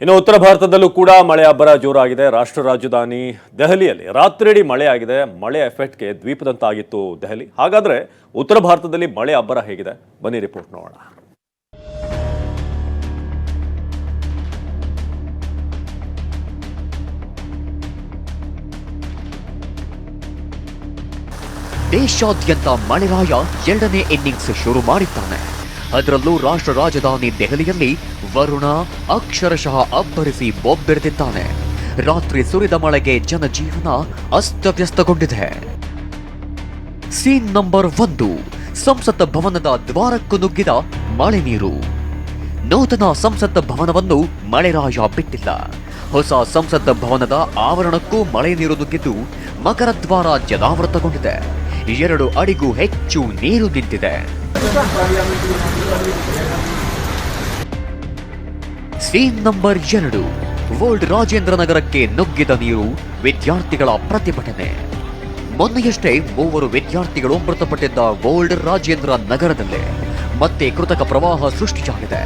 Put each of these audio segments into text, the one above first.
ಇನ್ನು ಉತ್ತರ ಭಾರತದಲ್ಲೂ ಕೂಡ ಮಳೆ ಅಬ್ಬರ ಜೋರಾಗಿದೆ. ರಾಷ್ಟ್ರ ರಾಜಧಾನಿ ದೆಹಲಿಯಲ್ಲಿ ರಾತ್ರಿಯಿಡೀ ಮಳೆ ಆಗಿದೆ ಮಳೆ ಎಫೆಕ್ಟ್ಗೆ ದ್ವೀಪದಂತಾಗಿತ್ತು ದೆಹಲಿ. ಹಾಗಾದರೆ ಉತ್ತರ ಭಾರತದಲ್ಲಿ ಮಳೆ ಅಬ್ಬರ ಹೇಗಿದೆ? ಬನ್ನಿ ರಿಪೋರ್ಟ್ ನೋಡೋಣ. ದೇಶಾದ್ಯಂತ ಮಳೆರಾಯ ಎರಡನೇ ಇನ್ನಿಂಗ್ಸ್ ಶುರು ಮಾಡಿದ್ದಾನೆ. ಅದರಲ್ಲೂ ರಾಷ್ಟ್ರ ರಾಜಧಾನಿ ದೆಹಲಿಯಲ್ಲಿ ವರುಣ ಅಕ್ಷರಶಃ ಅಬ್ಬರಿಸಿ ಬೊಬ್ಬೆರೆದಿದ್ದಾನೆ. ರಾತ್ರಿ ಸುರಿದ ಮಳೆಗೆ ಜನಜೀವನ ಅಸ್ತವ್ಯಸ್ತಗೊಂಡಿದೆ. ಸೀನ್ ನಂಬರ್ ಒಂದು, ಸಂಸತ್ ಭವನದ ದ್ವಾರಕ್ಕೂ ನುಗ್ಗಿದ ಮಳೆ ನೀರು. ನೂತನ ಸಂಸತ್ ಭವನವನ್ನು ಮಳೆರಾಯ ಬಿಟ್ಟಿಲ್ಲ. ಹೊಸ ಸಂಸತ್ ಭವನದ ಆವರಣಕ್ಕೂ ಮಳೆ ನೀರು ನುಗ್ಗಿದ್ದು ಮಕರದ್ವಾರ ಜಲಾವೃತಗೊಂಡಿದೆ. ಎರಡು ಅಡಿಗೂ ಹೆಚ್ಚು ನೀರು ನಿಂತಿದೆ. ಸೀನ್ ನಂಬರ್ ಎರಡು. ವರ್ಲ್ಡ್ ರಾಜೇಂದ್ರ ನಗರಕ್ಕೆ ನುಗ್ಗಿದ ನೀರು ವಿದ್ಯಾರ್ಥಿಗಳ ಪ್ರತಿಭಟನೆ. ಮೊನ್ನೆಯಷ್ಟೇ ಮೂವರು ವಿದ್ಯಾರ್ಥಿಗಳು ಮೃತಪಟ್ಟಿದ್ದ ವರ್ಲ್ಡ್ ರಾಜೇಂದ್ರ ನಗರದಲ್ಲೇ ಮತ್ತೆ ಕೃತಕ ಪ್ರವಾಹ ಸೃಷ್ಟಿಯಾಗಿದೆ.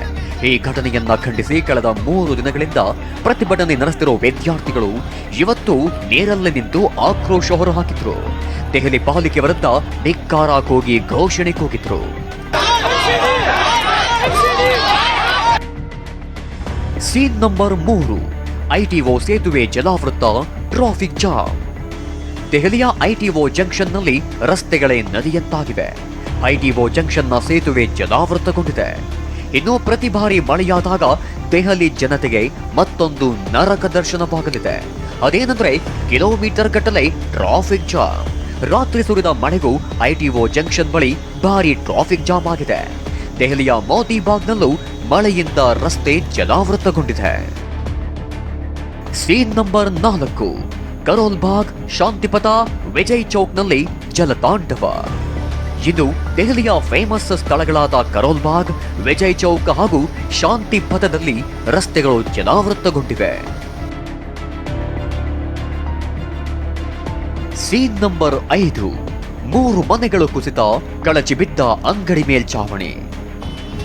ಈ ಘಟನೆಯನ್ನ ಖಂಡಿಸಿ ಕಳೆದ ಮೂರು ದಿನಗಳಿಂದ ಪ್ರತಿಭಟನೆ ನಡೆಸುತ್ತಿರುವ ವಿದ್ಯಾರ್ಥಿಗಳು ಇವತ್ತು ನೇರಲ್ಲೇ ನಿಂತು ಆಕ್ರೋಶ ಹೊರಹಾಕಿದ್ರು. ದೆಹಲಿ ಪಾಲಿಕೆ ವಿರುದ್ಧ ಧಿಕ್ಕಾರ ಕೂಗಿ ಘೋಷಣೆ ಕೂಗಿದ್ರು. ಸೀನ್ ನಂಬರ್ ಮೂರು, ಐಟಿಒ ಸೇತುವೆ ಜಲಾವೃತ ಟ್ರಾಫಿಕ್ ಜಾಮ್. ದೆಹಲಿಯ ಐಟಿಒ ಜಂಕ್ಷನ್ನಲ್ಲಿ ರಸ್ತೆಗಳೇ ನದಿಯಂತಾಗಿವೆ. ಐಟಿಒ ಜಂಕ್ಷನ್ನ ಸೇತುವೆ ಜಲಾವೃತಗೊಂಡಿದೆ. ಇನ್ನು ಪ್ರತಿ ಬಾರಿ ಮಳೆಯಾದಾಗ ದೆಹಲಿ ಜನತೆಗೆ ಮತ್ತೊಂದು ನರಕ ದರ್ಶನವಾಗಲಿದೆ. ಅದೇನೆಂದರೆ ಕಿಲೋಮೀಟರ್ ಗಟ್ಟಲೆ ಟ್ರಾಫಿಕ್ ಜಾಮ್. ರಾತ್ರಿ ಸುರಿದ ಮಳೆಗೂ ಐಟಿಒ ಜಂಕ್ಷನ್ ಬಳಿ ಭಾರಿ ಟ್ರಾಫಿಕ್ ಜಾಮ್ ಆಗಿದೆ. ದೆಹಲಿಯ ಮೋತಿಬಾಗ್ನಲ್ಲೂ ಮಳೆಯಿಂದ ರಸ್ತೆ ಜಲಾವೃತಗೊಂಡಿದೆ. ಸೀನ್ ನಂಬರ್ ನಾಲ್ಕು. ಕರೋಲ್ ಬಾಗ್, ಶಾಂತಿಪಥ, ವಿಜಯ್ ಚೌಕ್ನಲ್ಲಿ ಜಲತಾಂಡವ. ಇದು ದೆಹಲಿಯ ಫೇಮಸ್ ಸ್ಥಳಗಳಾದ ಕರೋಲ್ ಬಾಗ್ ವಿಜಯ್ ಚೌಕ್ ಹಾಗೂ ಶಾಂತಿ ಪಥದಲ್ಲಿ ರಸ್ತೆಗಳು ಜಲಾವೃತಗೊಂಡಿವೆ ಸೀನ್ ನಂಬರ್ ಐದು, ಮೂರು ಮನೆಗಳು ಕುಸಿತ, ಕಳಚಿ ಬಿದ್ದ ಅಂಗಡಿ ಮೇಲ್ಚಾವಣಿ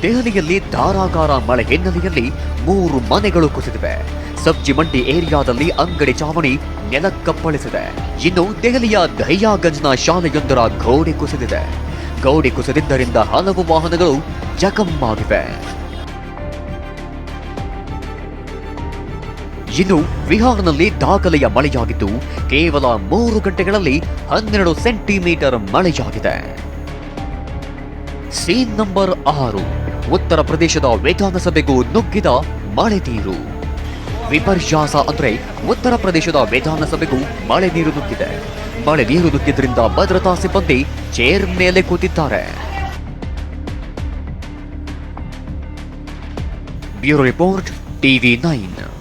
ದೆಹಲಿಯಲ್ಲಿ ಧಾರಾಕಾರ ಮಳೆ ಹಿನ್ನೆಲೆಯಲ್ಲಿ ಮೂರು ಮನೆಗಳು ಕುಸಿದಿವೆ. ಸಬ್ಜಿ ಮಂಡಿ ಏರಿಯಾದಲ್ಲಿ ಅಂಗಡಿ ಚಾವಣಿ ನೆಲಕ್ಕಪ್ಪಳಿಸಿದೆ ಇನ್ನು ದೆಹಲಿಯ ದಹಿಯಾಗಂಜ್ನ ಶಾಲೆಯೊಂದರ ಗೋಡೆ ಕುಸಿದಿದೆ. ಗೋಡೆ ಕುಸಿದಿದ್ದರಿಂದ ಹಲವು ವಾಹನಗಳು ಜಖಮ್ಮಾಗಿವೆ ಇನ್ನು ಬಿಹಾರ್ನಲ್ಲಿ ದಾಖಲೆಯ ಮಳೆಯಾಗಿದ್ದು, ಕೇವಲ ಮೂರು ಗಂಟೆಗಳಲ್ಲಿ ಹನ್ನೆರಡು ಸೆಂಟಿಮೀಟರ್ ಮಳೆಯಾಗಿದೆ. ಸೀನ್ ನಂಬರ್ ಆರು. ಉತ್ತರ ಪ್ರದೇಶದ ವಿಧಾನಸಭೆಗೂ ನುಗ್ಗಿದ ಮಳೆ ನೀರು. ವಿಪರ್ಯಾಸ ಅಂದ್ರೆ ಉತ್ತರ ಪ್ರದೇಶದ ವಿಧಾನಸಭೆಗೂ ಮಳೆ ನೀರು ನುಗ್ಗಿದೆ. ಮಳೆ ನೀರು ನುಗ್ಗಿದ್ರಿಂದ ಭದ್ರತಾ ಸಿಬ್ಬಂದಿ ಚೇರ್ ಮೇಲೆ ಕೂತಿದ್ದಾರೆ. Bureau report TV nine.